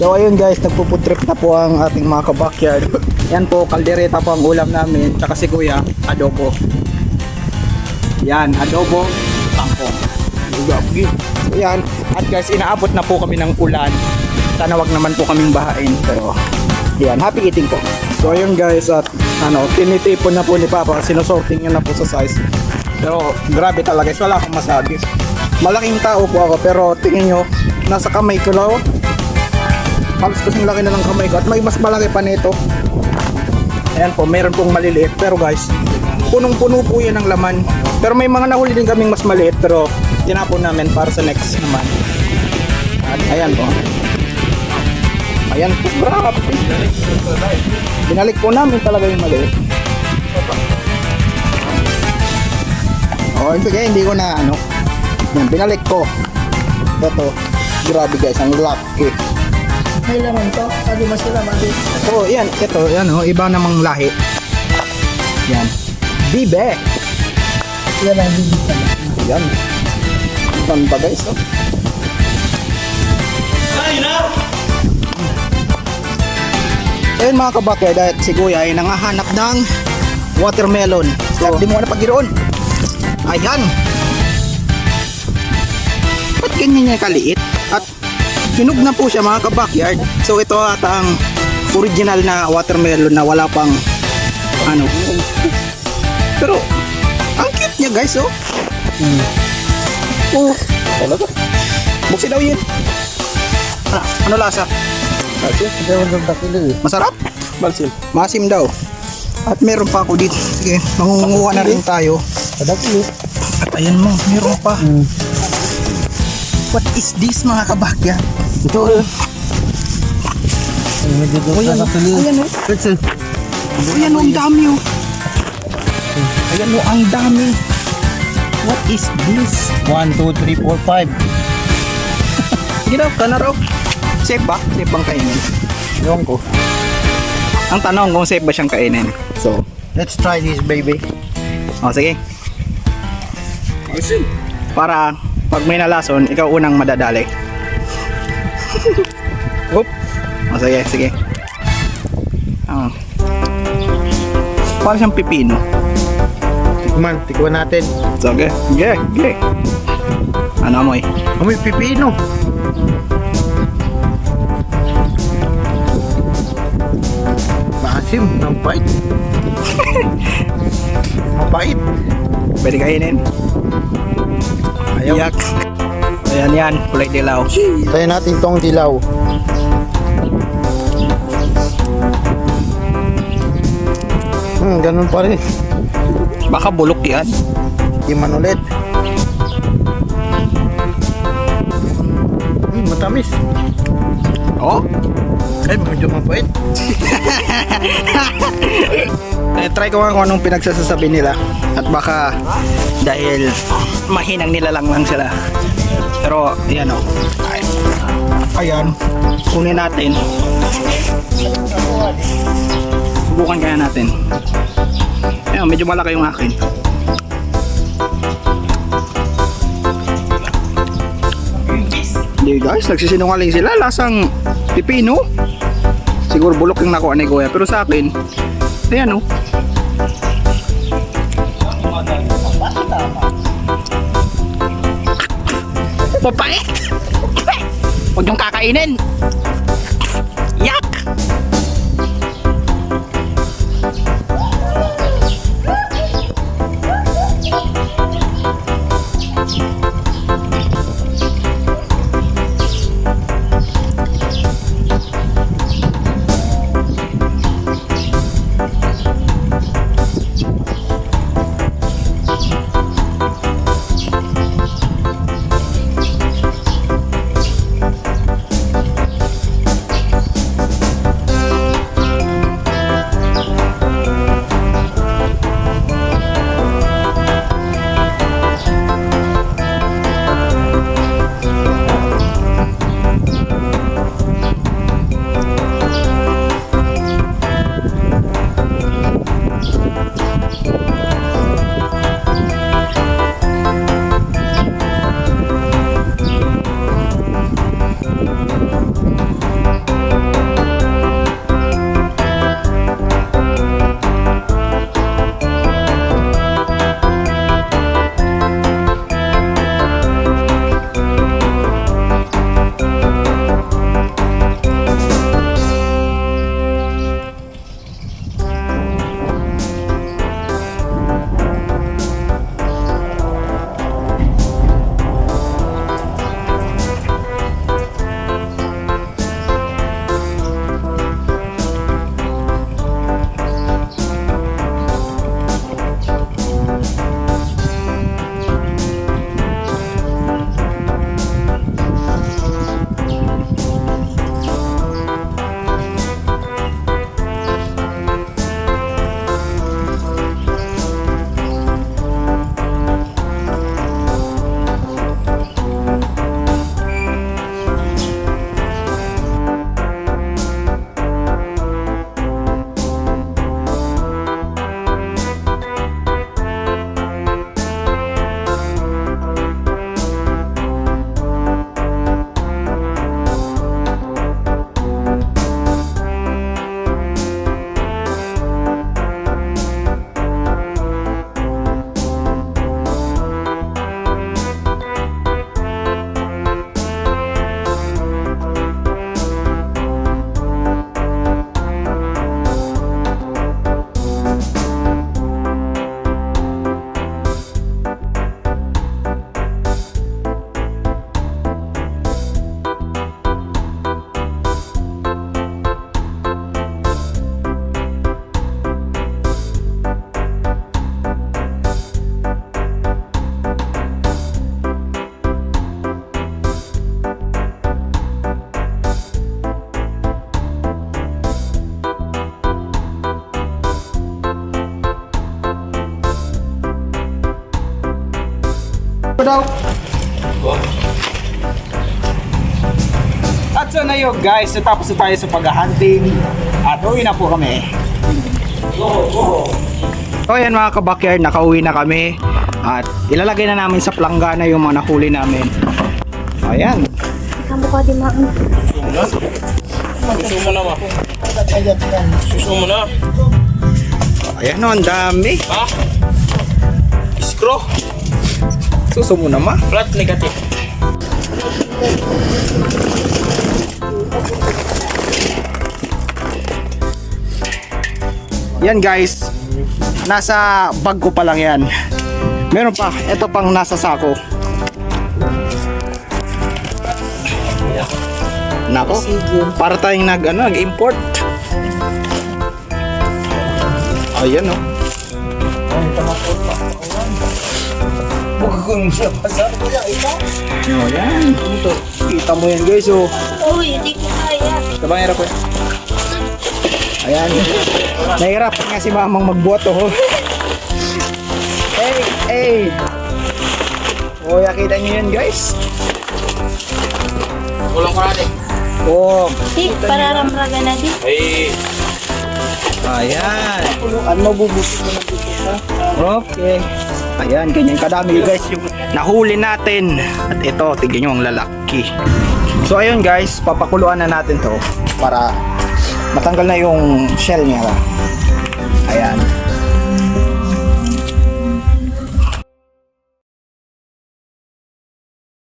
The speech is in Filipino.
So ayun guys, nagpo-food trip na po ang ating mga kabakyard. Yan po, kaldereta po ang ulam namin. Tsaka si Kuya, adobo. Yan, adobo, tangkong. Gugapgi. So yan. At guys, inaabot na po kami ng ulan. Sana wag naman po kaming bahain. Pero, yan, happy eating po. So ayun guys, at ano, tinitipon na po ni Papa. Sinusorting niya na po sa size. Pero grabe talaga guys, wala akong masabi. Malaking tao po ako pero tingin nyo, nasa kamay ko lang. Halos kasing laki na ng kamay ko at may mas malaki pa nito. Ayan po, meron pong maliliit. Pero guys, punong-puno po yan ng laman. Pero may mga nahuli din kaming mas maliit pero tinapon namin para sa next naman. At ayan po. Ayan po, grabe. Binalik po namin talaga yung maliit. Oh, sige, hindi ko na ano. Yan, binalik ko. Ito, grabe guys, ang laki. May laman to. Sabi mo sila, mati. So, yan, ito, yan oh, iba namang lahi. Yan. Bibe. Yan ang bibig ka. Yan. Ang guys, oh. Ayun mga kabakya, dahil si Kuya ay nangahanap ng watermelon. So, di mo na pagiroon. Ayan. Ba't ganyan niya kaliit? At hinog na po siya mga kabakyard. So ito ata ang original na watermelon na wala pang ano. Pero ang cute niya guys oh. Oh, talaga. Buksi daw yun. Ano, ano lasa? Eh. Masarap? Balsil. Masim daw. At meron pa ako dito. Sige, mangunguha na rin tayo. At ayan mo, meron pa. Hmm. What is this mga kabakya? Doon Oh, yan, ayan oh. Pretzel. Ayan oh, ang dami oh. Ayan oh, ang dami. What is this? 1, 2, 3, 4, 5. Sige daw, ka na raw. Safe ba? Safe bang kainin? Ewan ko. Ang tanong kung safe ba siyang kainin. So, Let's try this baby. oh, sige. Para pag may nalason, ikaw unang madadali. Oop. Oh, sige, sige. Oh. Para siyang pipino. Tikman, tikman natin. Okay. Okay, okay. Ano amoy? Amoy pipino. Maasim, ng bait. Mabait. Pwede kainin? Ayaw. Yak. Ayan yan, kulay dilaw. Tayo natin tong dilaw. Hmm, ganun pa rin. Baka bulok yan. Iman ulit. Hmm, matamis. Oh, Ay, medyo mabait. eh, try ko nga kung anong pinagsasasabi nila. At baka dahil mahinang nilalang lang sila. Pero, yan o. Ay, ayan. Kunin natin. Subukan kaya natin. Ayan, medyo malaki yung akin. Hindi guys, nagsisinungaling sila. Lasang pipino. Siguro bulok yung nakuha ni Kuya. Pero sa akin, ayan oh. Papait! Huwag niyong kakainin! At so na yun guys, so tapos na tayo sa pag-hunting at uwi na po kami. So ayan mga kabakyard, nakauwi na kami at ilalagay na namin sa planggana yung mga nahuli namin. Ayan. Kamu ka di maan. Suso mo na ma. Suso mo na. Ayan o, ang dami. Ha? Screw. Suso mo naman. Flat negative. Yan guys, nasa bag ko pa lang yan. Meron pa, ito pang nasa sako. Nako, para tayong nag, ano, nag-import. Ayan oh. Mo siya pasar. Oh, yan. Ito. Kita mo yan guys oh. Uy, hindi ko kaya. Tabang hirap ko. Ayan. Nahirapan nga si mamang magbuhat oh. hey, hey. Oh, nakita niyo yan guys. Kulang ka natin. Oh, Tik, pararamraga na di. Ay, Ayan. Ano bubusin mo na dito ha? Okay. Ayan, ganyan kadami guys yung nahuli natin. At ito, tignan nyo ang lalaki. So ayun guys, papakuluan na natin to para matanggal na yung shell niya.